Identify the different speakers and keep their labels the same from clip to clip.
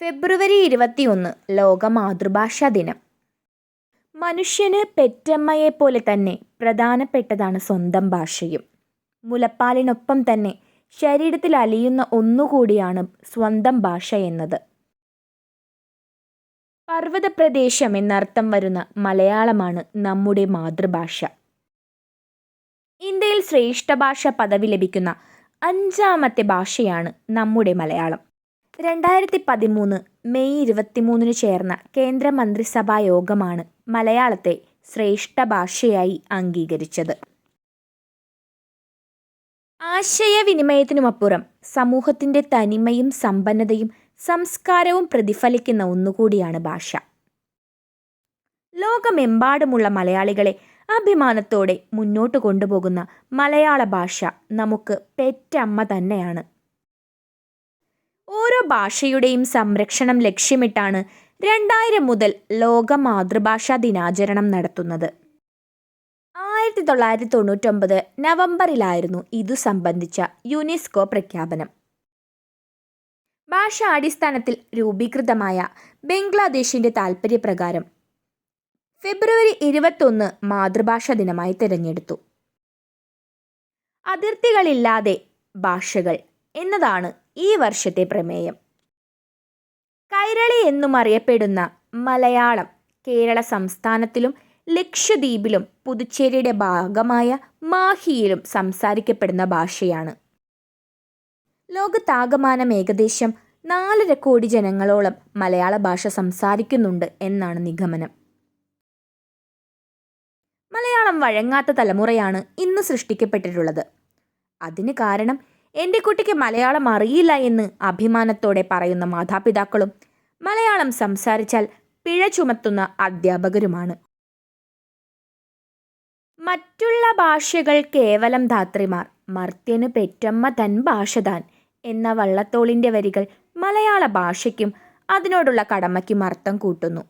Speaker 1: ഫെബ്രുവരി ഇരുപത്തിയൊന്ന് ലോക മാതൃഭാഷാ ദിനം. മനുഷ്യന് പെറ്റമ്മയെപ്പോലെ തന്നെ പ്രധാനപ്പെട്ടതാണ് സ്വന്തം ഭാഷയും. മുലപ്പാലിനൊപ്പം തന്നെ ശരീരത്തിൽ അലിയുന്ന ഒന്നുകൂടിയാണ് സ്വന്തം ഭാഷ എന്നത്. പർവതപ്രദേശം എന്നർത്ഥം വരുന്ന മലയാളമാണ് നമ്മുടെ മാതൃഭാഷ. ഇന്ത്യയിൽ ശ്രേഷ്ഠ ഭാഷ പദവി ലഭിക്കുന്ന അഞ്ചാമത്തെ ഭാഷയാണ് നമ്മുടെ മലയാളം. രണ്ടായിരത്തി പതിമൂന്ന് മെയ് ഇരുപത്തിമൂന്നിന് ചേർന്ന കേന്ദ്ര മന്ത്രിസഭാ യോഗമാണ് മലയാളത്തെ ശ്രേഷ്ഠ ഭാഷയായി അംഗീകരിച്ചത്. ആശയവിനിമയത്തിനുമപ്പുറം സമൂഹത്തിന്റെ തനിമയും സമ്പന്നതയും സംസ്കാരവും പ്രതിഫലിക്കുന്ന ഒന്നുകൂടിയാണ് ഭാഷ. ലോകമെമ്പാടുമുള്ള മലയാളികളെ അഭിമാനത്തോടെ മുന്നോട്ട് കൊണ്ടുപോകുന്ന മലയാള ഭാഷ നമുക്ക് പെറ്റമ്മ തന്നെയാണ്. ഓരോ ഭാഷയുടെയും സംരക്ഷണം ലക്ഷ്യമിട്ടാണ് രണ്ടായിരം മുതൽ ലോക മാതൃഭാഷാ ദിനാചരണം നടത്തുന്നത്. ആയിരത്തി തൊള്ളായിരത്തി തൊണ്ണൂറ്റൊമ്പത് നവംബറിലായിരുന്നു ഇതു സംബന്ധിച്ച യുനെസ്കോ പ്രഖ്യാപനം. ഭാഷാടിസ്ഥാനത്തിൽ രൂപീകൃതമായ ബംഗ്ലാദേശിന്റെ താൽപ്പര്യപ്രകാരം ഫെബ്രുവരി ഇരുപത്തൊന്ന് മാതൃഭാഷാ ദിനമായി തിരഞ്ഞെടുത്തു. അതിർത്തികളില്ലാതെ ഭാഷകൾ എന്നതാണ് ഈ വർഷത്തെ പ്രമേയം. കൈരളി എന്നും അറിയപ്പെടുന്ന മലയാളം കേരള സംസ്ഥാനത്തിലും ലക്ഷദ്വീപിലും പുതുച്ചേരിയുടെ ഭാഗമായ മാഹിയിലും സംസാരിക്കപ്പെടുന്ന ഭാഷയാണ്. ലോകത്താകമാനം ഏകദേശം നാലര കോടി ജനങ്ങളോളം മലയാള ഭാഷ സംസാരിക്കുന്നുണ്ട് എന്നാണ് നിഗമനം. മലയാളം വഴങ്ങാത്ത തലമുറയാണ് ഇന്ന് സൃഷ്ടിക്കപ്പെട്ടിട്ടുള്ളത്. അതിന് കാരണം എന്റെ കുട്ടിക്ക് മലയാളം അറിയില്ല എന്ന് അഭിമാനത്തോടെ പറയുന്ന മാതാപിതാക്കളും മലയാളം സംസാരിച്ചാൽ പിഴ ചുമത്തുന്ന അധ്യാപകരുമാണ്. മറ്റുള്ള ഭാഷകൾ കേവലം ധാത്രിമാർ മർത്യന് പെറ്റമ്മ തൻ ഭാഷ താൻ എന്ന വള്ളത്തോളിന്റെ വരികൾ മലയാള ഭാഷയ്ക്കും അതിനോടുള്ള കടമയ്ക്കും അർത്ഥം കൂട്ടുന്നു.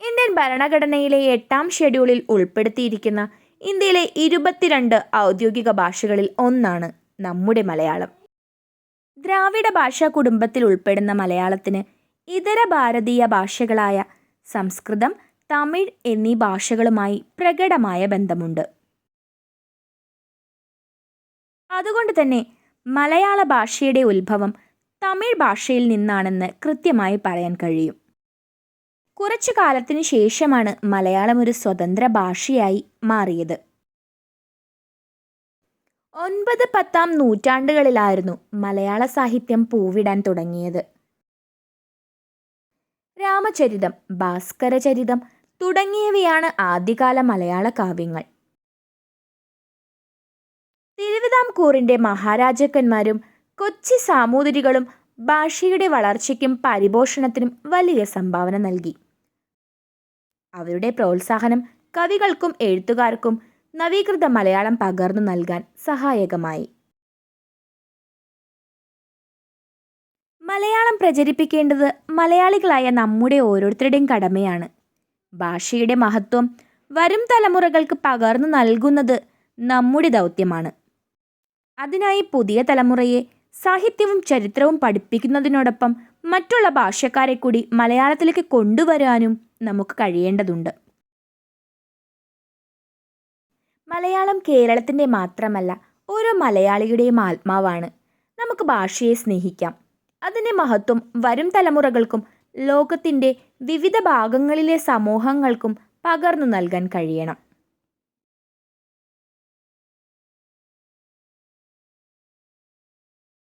Speaker 1: ഇന്ത്യൻ ഭരണഘടനയിലെ എട്ടാം ഷെഡ്യൂളിൽ ഉൾപ്പെടുത്തിയിരിക്കുന്ന ഇന്ത്യയിലെ ഇരുപത്തിരണ്ട് ഔദ്യോഗിക ഭാഷകളിൽ ഒന്നാണ് നമ്മുടെ മലയാളം. ദ്രാവിഡ ഭാഷാ കുടുംബത്തിൽ ഉൾപ്പെടുന്ന മലയാളത്തിന് ഇതര ഭാരതീയ ഭാഷകളായ സംസ്കൃതം തമിഴ് എന്നീ ഭാഷകളുമായി പ്രകടമായ ബന്ധമുണ്ട്. അതുകൊണ്ട് തന്നെ മലയാള ഭാഷയുടെ ഉത്ഭവം തമിഴ് ഭാഷയിൽ നിന്നാണെന്ന് കൃത്യമായി പറയാൻ കഴിയും. കുറച്ചു കാലത്തിനു ശേഷമാണ് മലയാളം ഒരു സ്വതന്ത്ര ഭാഷയായി മാറിയത്. ഒൻപത് പത്താം നൂറ്റാണ്ടുകളിലായിരുന്നു മലയാള സാഹിത്യം പൂവിടാൻ തുടങ്ങിയത്. രാമചരിതം ഭാസ്കരചരിതം തുടങ്ങിയവയാണ് ആദ്യകാല മലയാള കാവ്യങ്ങൾ. തിരുവിതാംകൂറിന്റെ മഹാരാജാക്കന്മാരും കൊച്ചി സാമൂതിരികളും ഭാഷയുടെ വളർച്ചയ്ക്കും പരിപോഷണത്തിനും വലിയ സംഭാവന നൽകി. അവരുടെ പ്രോത്സാഹനം കവികൾക്കും എഴുത്തുകാർക്കും നവീകൃത മലയാളം പകർന്നു നൽകാൻ സഹായകമായി. മലയാളം പ്രചരിപ്പിക്കേണ്ടത് മലയാളികളായ നമ്മുടെ ഓരോരുത്തരുടെയും കടമയാണ്. ഭാഷയുടെ മഹത്വം വരും തലമുറകൾക്ക് പകർന്നു നൽകുന്നത് നമ്മുടെ ദൗത്യമാണ്. അതിനായി പുതിയ തലമുറയെ സാഹിത്യവും ചരിത്രവും പഠിപ്പിക്കുന്നതിനോടൊപ്പം മറ്റുള്ള ഭാഷക്കാരെ കൂടി മലയാളത്തിലേക്ക് കൊണ്ടുവരാനും നമുക്ക് കഴിയേണ്ടതുണ്ട്. മലയാളം കേരളത്തിന്റെ മാത്രമല്ല ഓരോ മലയാളിയുടെയും ആത്മാവാണ്. നമുക്ക് ഭാഷയെ സ്നേഹിക്കാം. അതിന്റെ മഹത്വം വരും തലമുറകൾക്കും ലോകത്തിന്റെ വിവിധ ഭാഗങ്ങളിലെ സമൂഹങ്ങൾക്കും പകർന്നു നൽകാൻ കഴിയണം.